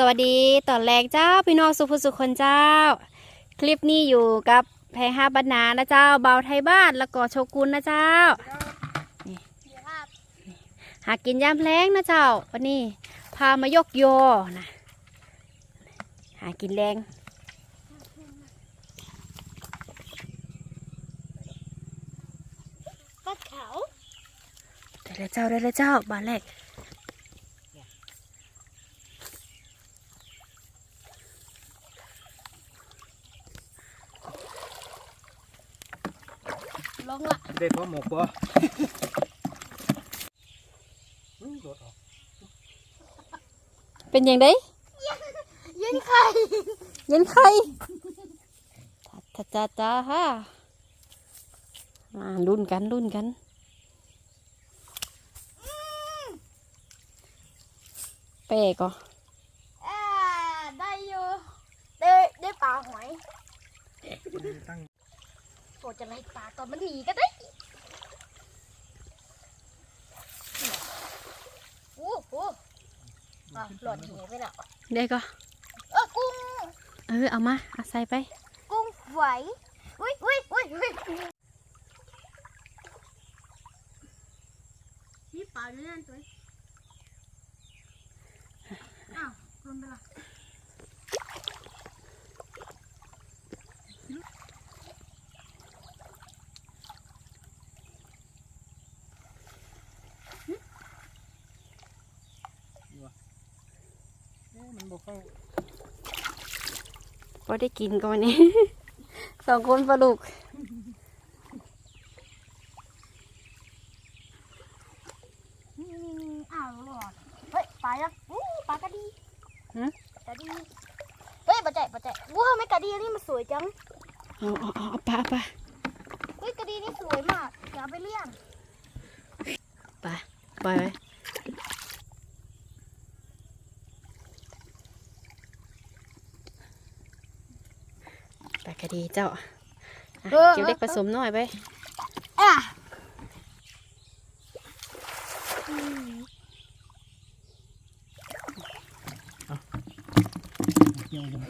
สวัสดีตอนแรกเจ้าพี่น้องสุภสุคนเจ้า คลิปนี้อยู่กับแพรห้าบรรณานะเจ้าเบาไทยบ้านแล้วก็โชกุนนะเจ้าหากินยามแรงนะเจ้าวันนี้พามายกโยนะหากินแรงก็เขาได้เลยเจ้าได้เลยเจ้าบานแรก ลงละ ได้พอหมกบ่อื้อโดดออกเป็นยังไงยินไข่เย็นไข่จ้าจ้าจ้าฮะอ่ารุ่นกันรุ่นกันเป๊ก็อ่าได้อยู่ได้ได้ปลาหอยตั้งโปรดจะไล่ปลาตอนมันหนีก็ได้ โอ้โหอะหลอดหนีไปแล้วได้ก็ เออกุ้ง เออเอามาเอาใส่ไป กุ้งไหวอุ้ยอุ้ยอุ้ยอุ้ยนี่ปลาอยู่นั่นตัวอ้าวลงไปละ เอ๊ะมันบ่เข้า พอได้กินก่อนนี้ สองคนปลาลูกอืมอ้าวหลอดเฮ้ยปลาแล้วอู้ปลากระดีหืมกระดีเฮ้ยปลาใจปลาใจว้าวไม่กระดีนี่มันสวยจังเอาเอาเอาเอาปลาปลาเฮ้ยกระดีนี่สวยมากอย่าเอาไปเลี้ยงปลาปล่อยไว้ปลา กระดีเจ้าอะเก็บเล็กผสมหน่อยไป อะ เกี่ยวอยู่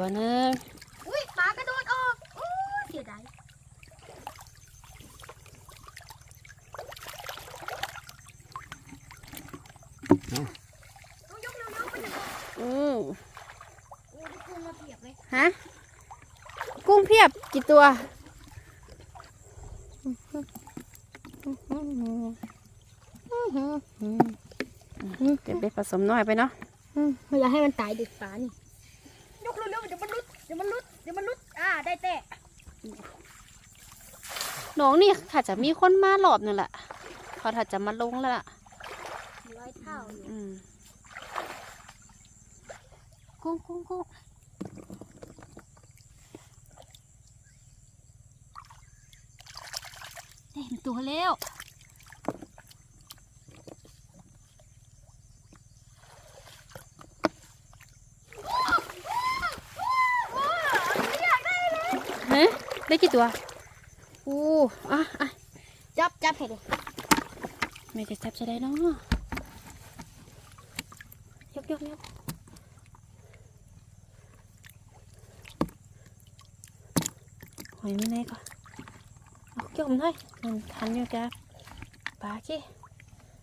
ตัวหนึงอุ้ยปลากระโดดออกอู้เสียดายต้องยกเร็วๆไปหน่อยอืมโอ้ได้กุ้งมาเพียบเลยฮะ กุ้งเพียบกี่ตัวเก็บเล็กผสมหน่อยไปเนาะอย่าให้มันตายดึกปลานี่ อ่าได้แต่น้องนี่ถ้าจะมีคนมาหลอบนั่นแหละเขาถ้าจะมาลงแล้วล่ะร้อยเท่าอยู่อืมกุ้งกุ้งกุ้งเต็มตัวแล้ว เฮ้ ได้กี่ตัวอู้อะอะจับจับให้ดิไม่ได้จับจะได้เนาะยกยกยกหอยไม่ไหนก่อนเอายกมันให้มันทันอยู่จ้ะปลาขี้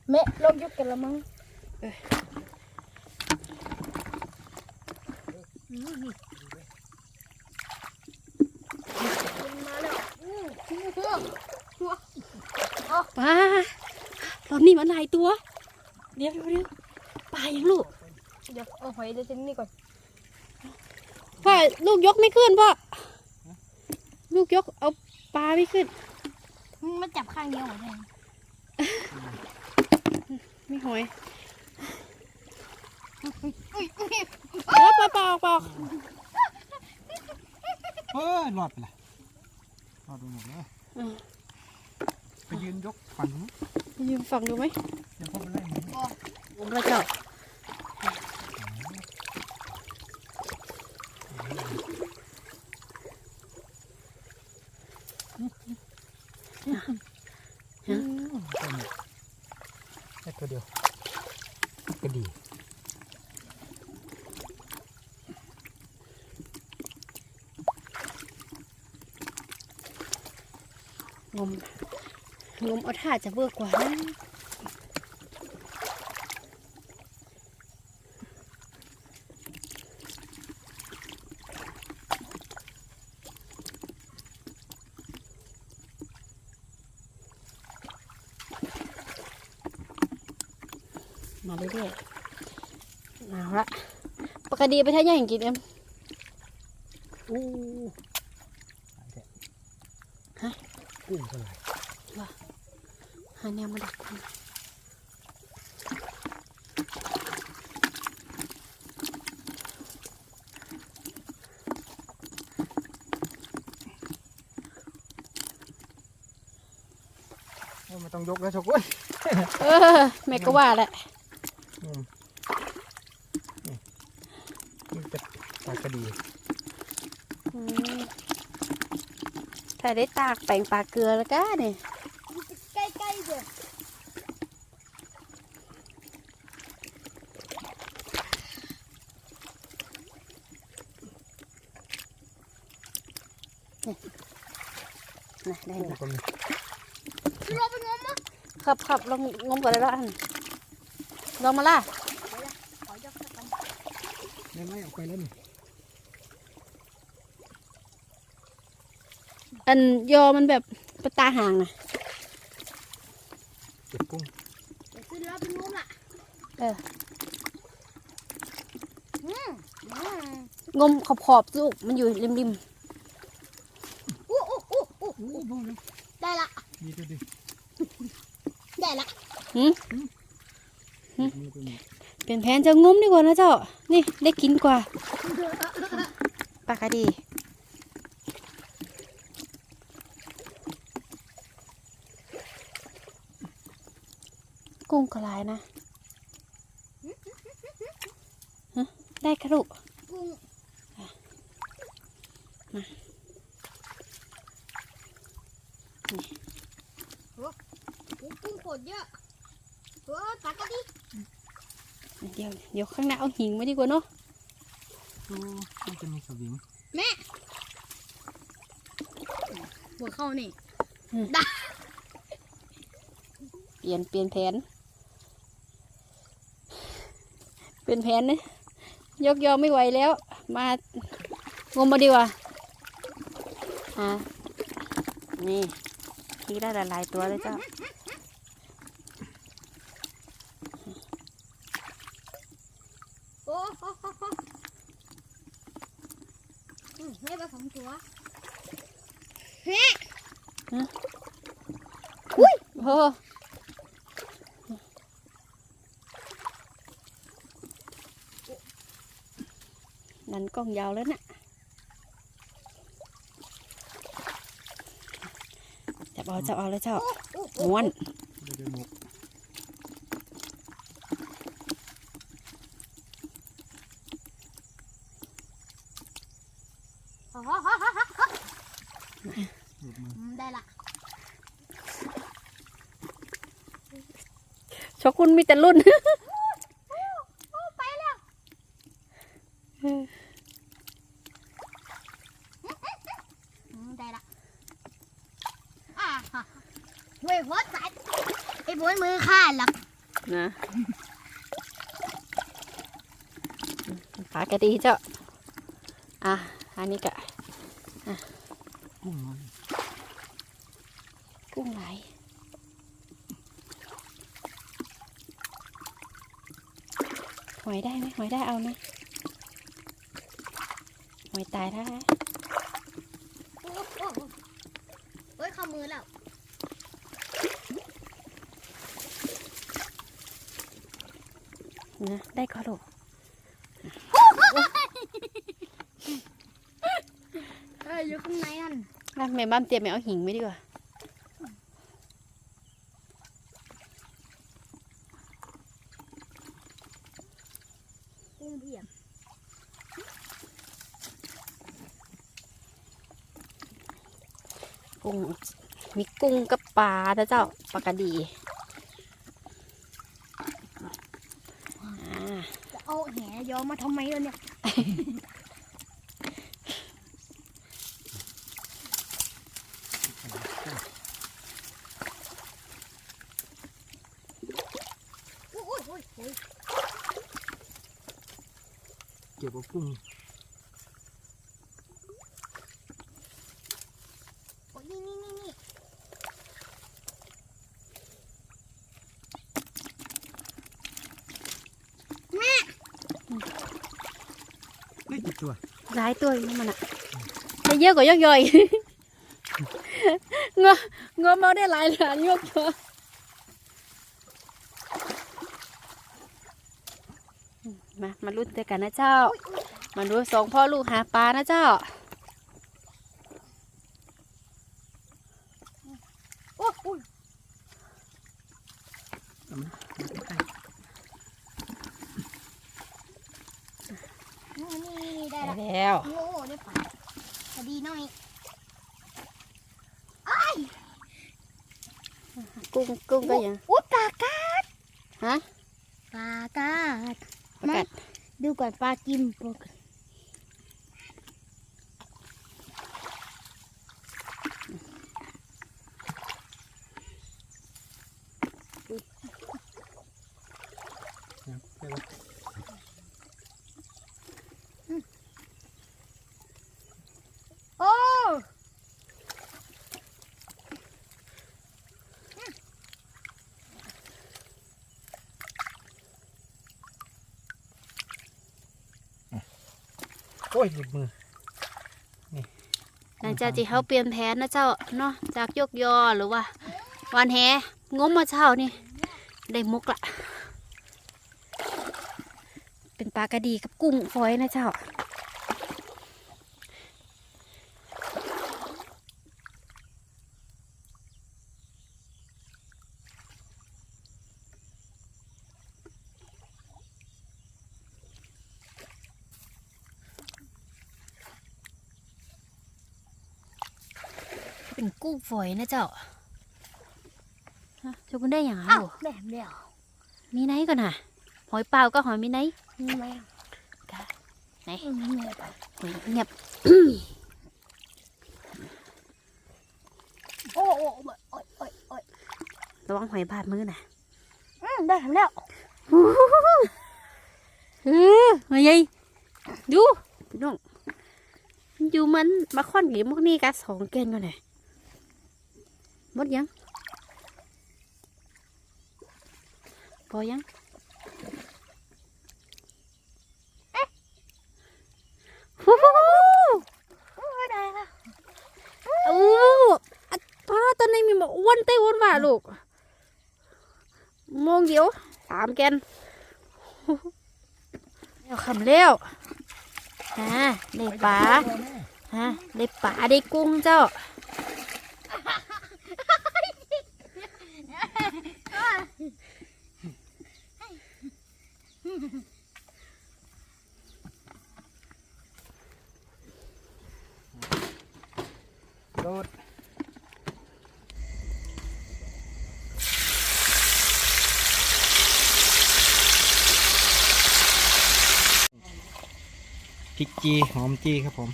แม่ลงยุกกันละมั้งมาแล้วอู้หูหู ปลารอบนี้มันหลายตัว เดี๋ยวเดี๋ยวเดี๋ยวปลายังลูก เดี๋ยวเอาหอยเดี๋ยวจะนี่ก่อนพ่อลูกยกไม่ขึ้นพ่อ ลูกยกเอาปลาไม่ขึ้น มันจับข้างเดียวเหรอแม่ไม่หอยอุ้ยอุ้ยเออปลาเปล่าเปล่าเฮ้ยรอดไปละรอดไปหมดเลยอืม ไปยืนยกฝั่งนู้นยืมฝั่งดูไหมเดี๋ยวพ่อไปไล่มันบอกงมแล้วเจ้าฮะ ตัวนี้แค่ตัวเดียวก็ดี งมงมเอาท่าจะเบิกกว่านะมาเรื่อยๆเอาละปกติไปท่าย่างกินเอ็มอู้หลายแท้ฮะกุ้งก็หลายหาแนวมาดักคุณโอ้ไม่ต้องยกแล้วชกกุ้ยเออแม่ก็ว่าแหละอืมนี่นี่จะปลากระดีอืมถ้าได้ตากแป้งปลาเกลือแล้วก็เนี่ย ใกล้ๆเด้อ นะได้ กุ้ง ละ ก็มี เราไปงมมั้ง ครับครับลองงมก่อนเลยละอันลองมาล่ะขอยกสักคำไม่ไม่ออกไปแล้วนี่อันยอมันแบบเป็นตาห่างนะเก็บกุ้งเดี๋ยวขึ้นแล้วไปงมล่ะเอออืมอืมงมขอบขอบๆสุกมันอยู่ริมริม อู้อู้อู้อู้ อู้พอแล้ว ได้ละ มีตัวดิ ได้ละ ๆ หืมมีตัวนี้เปลี่ยนแผนจะงมดีกว่านะเจ้า นี่ได้กินกว่าปลากระดี กุ้งกระลายนะฮะได้กระดูกกุ้งมา โอ้กุ้งกุ้งโคตรเยอะโอ้ปลากระดิ เดี๋ยวเดี๋ยวข้างหน้าเอาหิงมาดีกว่าเนาะโอ้มันจะมีสวิงหัวเข้านี่เปลี่ยนเปลี่ยนแผน เปลี่ยนแผนนะยกยอไม่ไหวแล้ว มางมมาดีกว่าฮะนี่ทีได้หลายๆตัวเลยเจ้า โอ้โหโหโหอืมให้ไปสองตัวเฮ้ นั่นกล้องยาวแล้วนะ่ะจับเอาจับเอาแล้วเจ้าม้วน เดี๋ยวเดี๋ยวหมก โอ้โหโหโหโห หลุดมือ อืมได้ละ ชก คุณมีแต่รุ่นโอ้ไปแล้วอืมได้ละอ่าฮะเว้ยหัวสายไอ้บวยมือขาดหรอกนะปลากระดีเจ้า อะ อันนี้กะ กุ้งมัน กุ้งไหล หอยได้ไหมหอยได้เอาไหมหอยตายถ้าโอ้โอ้โอ้เฮ้ยเข้ามือแล้วนะได้ก็ลูกเอออยู่ข้างในนั่นอะแม่บ้านเตรียมแม่เอาหิงไว้ดีกว่า กุ้ง มี กุ้งกับปลานะเจ้าปลากระดีอ่าจะเอาแหยอมมาทำไมล่ะเนี่ยอุ้ยอุ้ยอุ้ยเก็บเอากุ้ง โอ้ยนี่นี่นี่นี่ ไม่กี่ตัว หลายตัวนี่มันอะได้เยอะกว่ายกย่อยงองอมาได้หลายหลานยกยอมา มาลุ้นด้วยกันนะเจ้า มาดูสองพ่อลูกหาปลานะเจ้า โอ้ยอุ้ย เอามาใกล้ นี่นี่นี่ได้ ได้ ละ แล้ว โอ้โหได้ปลาพอดีหน่อย กุ้งกุ้งก็ยัง อุ้ยปลากาด ฮะ ปลากาด ประกาศ ดูก่อน ปลากิมปลา ๆนะใช่ปะ โอ้ โอ้ยหลุดมือหลังจากที่เขาเปลี่ยนแผนนะเจ้าเนาะจากยกยอหรือว่า วันแหงมมาเช้านี่ ได้มุกละ เป็นปลากระดีกับกุ้งฝอยนะเจ้า ฝอยนะเจ้าฮะเจะคุณได้อย่างไรอ้าวแบบเดียวมีไหนก่อนน่ะ หอยเปล่าก็หอยมีไหนมีไหมไหนอืมมีไหมหอยเงียบโอ้โอ้โอ้ยโอ้ยโอ้ยโอ้ยระวังหอยบาดมือน่ะอืมได้แล้วเออมายัยดูพี่น้องอยู่มันมาค่อนหรือพวกนี้กัสองเกนก่อนน่ะห มดยังพอยังฮู้ฮู้ฮู้โอ้ยได้แล้วโอ้อะป้าตอนนี้มีมาอ้วนเต้อ้วนว่าลูกโมงเดียวสามแกนแล้วคำแล้วฮะได้ปลาฮะได้ปลาได้กุ้งเจ้า โดดพริกจีหอมจีครับผม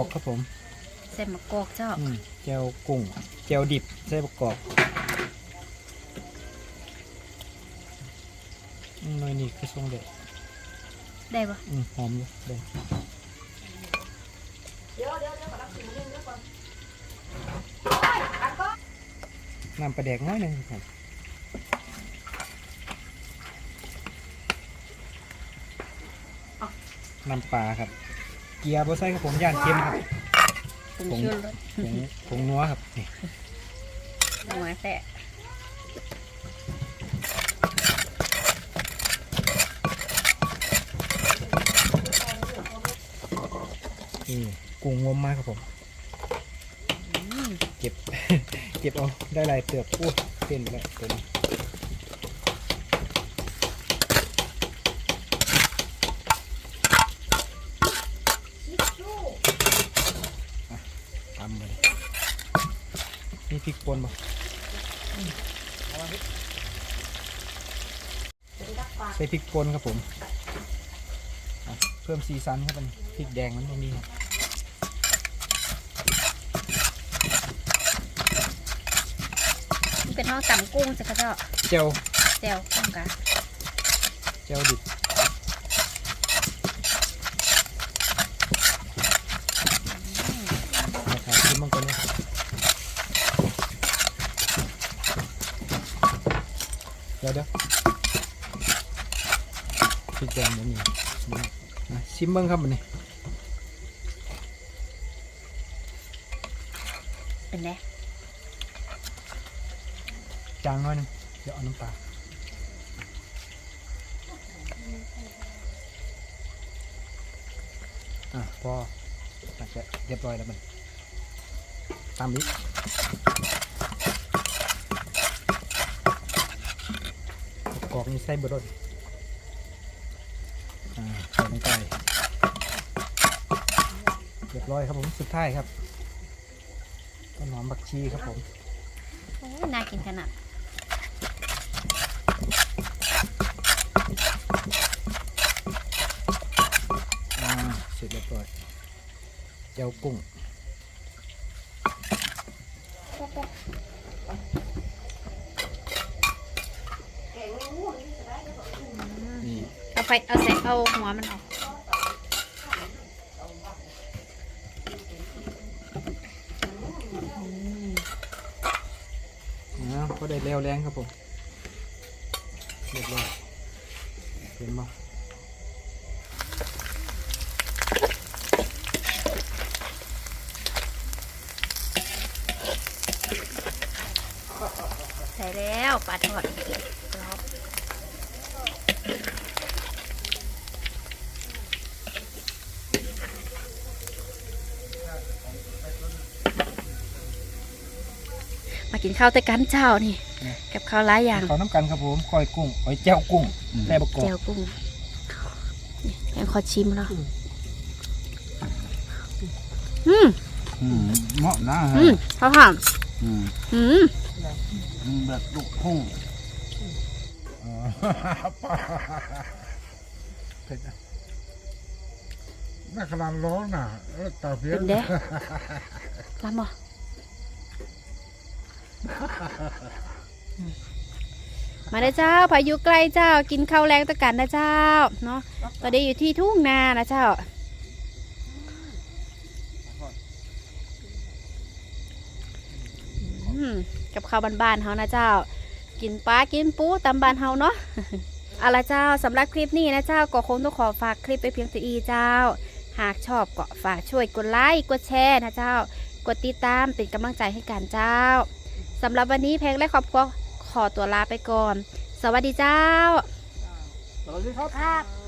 อกครับผมเส้นมะกอกเจ้าอืมแจวกุ้งแจวดิบใส่ประกอบอืมหน่อยนี่คือทรงเด็ดได้ปะอืมหอมอยู่เด็ดน้ำปลาแดกน้อยหนึ่งครับน้ำปลาครับ เกียร์บใส่ครับผมย่านเค็มครับผงผงชูรสผงผงนัวครับนี่หัวแตะนี่กุ้งงมมากครับผมอืมเก็บ เก็บเอาได้หลายเตือกโอ้เต้นไปแล้วตัวนี้อะตำเลยนี่ พริกป่นบ่ใส่พริกป่นครับผมอะเพิ่มสีสันครับมันพริกแดงมันไม่มีครับนี่เป็นห้องตำกุ้งจ้ะค่ะเจ้าเจียวแจ่วกุ้งกะเจียวดิบนะครับชิมมันก่อนนะเดี๋ยวเดี๋ยวพริกแดงมันนี่นี่นะชิมเบ้างครับมันนี่เป็นไงจางหน้อยหนึงเดี๋ยวเอาน้ำปลาอะพออาจจะเรียบร้อยแล้วมันตามนี้ กรอกนี่ใส่เบอร์รดอ่าใส่ลงไปเรียบร้อยครับผมสุดท้ายครับต้นหอมบักชีครับผมโอ้ยน่ากินขนาดอ่าเสร็จเรียบร้อยเจียวกุ้งนี่ เอาไฟเอาเส่เอาหัวมันออก นะก็ได้แล้วแรงครับผมเรียบร้อยเห็นบ่ ใส่แล้วปลาทอดกรอบ มากินข้าวแต่กันเจ้านี่กับข้าวหลายอย่างเขาน้ำกันครับผมก้อยกุ้งหอยเจียวกุ้งได้บกกอเจียวกุ้งนี่ยังขอชิมแล้วอืมอืมเหมาะนะฮะอืมข้าวผ่านอืมอืมอืมแบบลูกพุ่งเผ็ดนะน่าขนาดร้อนน่ะเออตาเพียเป็นนเด้ลำบ่ มาเด้อเจ้าพายุใกล้เจ้ากินข้าวแรงตะกันนะเจ้าเนาะตอนนี้อยู่ที่ทุ่งนานะเจ้าอืมกับข้าวบ้านๆเฮานะเจ้า กินปลากินปูตามบ้านเฮาเนาะเอาละเจ้าสำหรับคลิปนี้นะเจ้าก็คงต้องขอฝากคลิปไปเพียงตัวอีเจ้า หากชอบก็ฝากช่วยกดไลค์กดแชร์นะเจ้ากดติดตามเป็นกำลังใจให้กันเจ้า สำหรับวันนี้เพลงและครอบครัวขอตัวลาไปก่อน สวัสดีเจ้า สวัสดีครับครับ